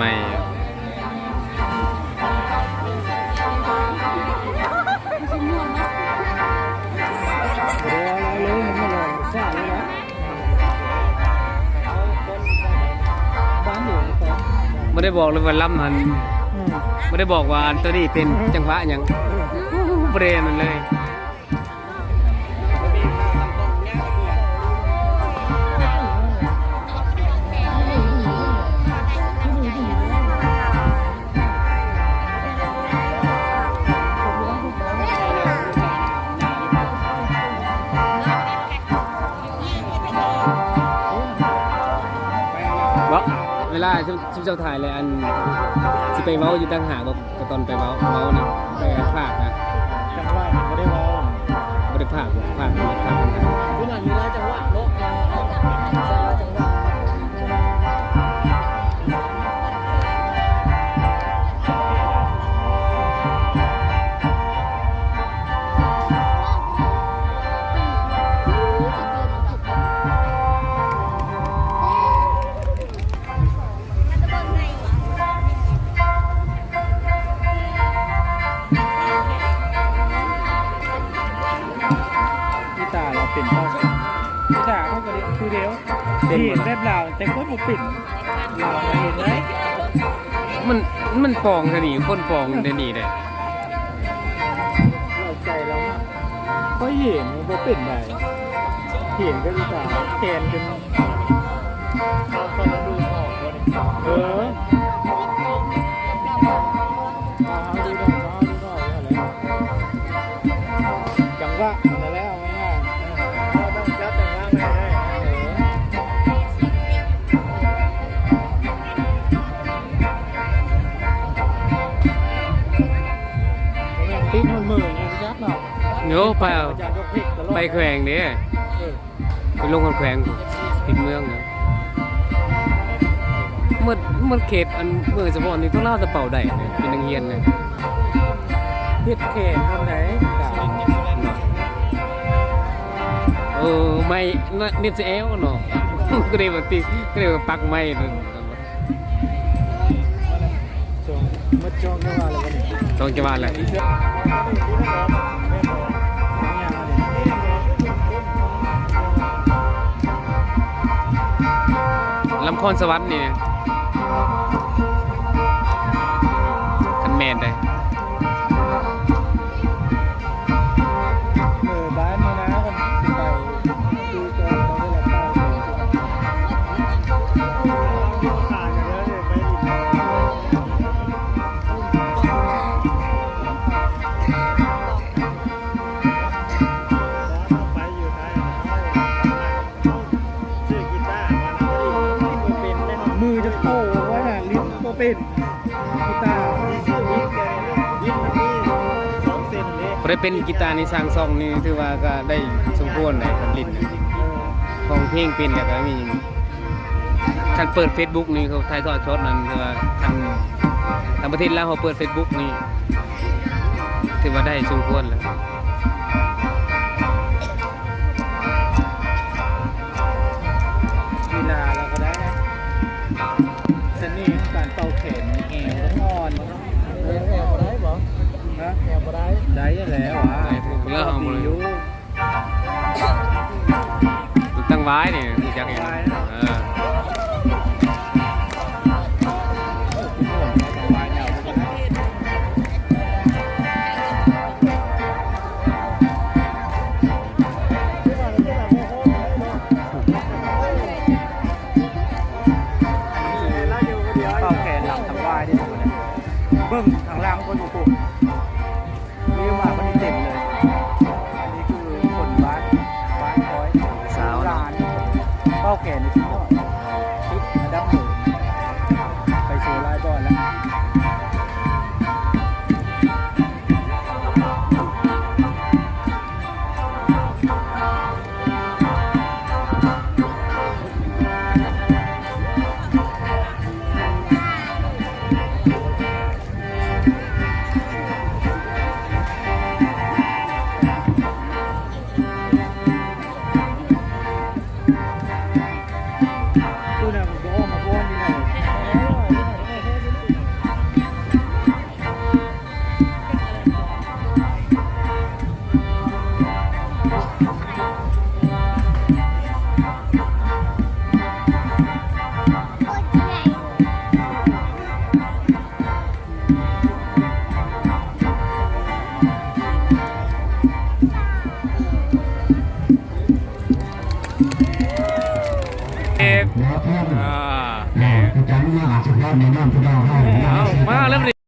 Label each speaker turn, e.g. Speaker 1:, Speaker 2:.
Speaker 1: ใหม่
Speaker 2: เดี๋ยวเอาเลยมันไม่ลอยใช่เลยนะบ้านอยู่ก่อน
Speaker 1: ไม่ได้บอกเลยว่าล่ำหัน
Speaker 2: อืม
Speaker 1: ไม่ได้บอกว่าตัวนี้เป็นจังหวะหยังเบรนมันเลย วะเวลาชุบเจ้าถ่ายเลยอันสิไปเว้าอยู่ตั้งหากก็ก็ตอนไปเว้าเว้านะไปภาคนะ
Speaker 2: จังหวะมันไม่ได้เว้า
Speaker 1: ไม่ได้ภาคภาคภาคภาค
Speaker 2: คุณอ่านมีหลายจังหวะเนาะ ป็นเป้าพี่าเข้าก็เรียคือเดียวเห็นแบบเราแต่คนบุปิ่นเราเห็นไหม
Speaker 1: มันมันปองเท่านี้คนปองเดี๋ยวนี้เลย
Speaker 2: เราใจเราก็เห็นมันบุปิ่นไปเห็นก็พี่าแทนจนเราคนดูออกเลยเออ
Speaker 1: โยไปเอาไปแขวงเด้
Speaker 2: เออ
Speaker 1: ไปลงคนแขวงติดเมืองเนะเมื่อเมื่อเขตอันเมืองสะพอนนี่ต้องเล่าแตะเป่าได้เนี่ยเป็นนังเฮียนเลย
Speaker 2: เฮ็ดแขนทำไหน
Speaker 1: เออไม่น่ะเน็บเสียเอวเนาะก็เลยว่าติก็เลยว่าปักไม่นั่น
Speaker 2: จงจองเข้ามาเลยวั
Speaker 1: งจะว่าอะไร
Speaker 2: ที่เสื้อที่นั่นเนาะแม่บอกเนี่
Speaker 1: ลำคอนสวัสดิ์นี่
Speaker 2: เป็นกีตาร์ชื่อลิ้นแกลิ้นนี่สองเซนเลย
Speaker 1: พอได้เป็นกีตาร์ในสร้างซองนี่ถือว่าก็ได้สมควรเลยครับลิ้นของเพลงเป็นแล้วก็มีท่านเปิด Facebook นี่เขาถ่ายทอดสดนั่นคือว่าทางทางประเทศลาวเขาเปิด Facebook นี่ถือว่าได้สมควรแล้ว
Speaker 2: แล้วอะ
Speaker 1: ได้ผมเลิกเอาหมดเลย
Speaker 2: อยู่
Speaker 1: ตั้งไว้นี่รู้จักอย่างเออ
Speaker 2: เป่าแขนหลังทำวายได้ถูกเลยเบิ้งทางล่างก็อยู่ปุ๊บนี่ อันนี้คือคนบ้านบ้านน้อย
Speaker 1: สาว
Speaker 2: ลา
Speaker 1: เนาะ
Speaker 2: นเป้าแขนใน
Speaker 1: อก
Speaker 3: แล้วท่าน
Speaker 1: อ่า
Speaker 3: เราประจำงานสุภาพในน้ำพระเจ้าให้
Speaker 1: เอามาแล้วดิ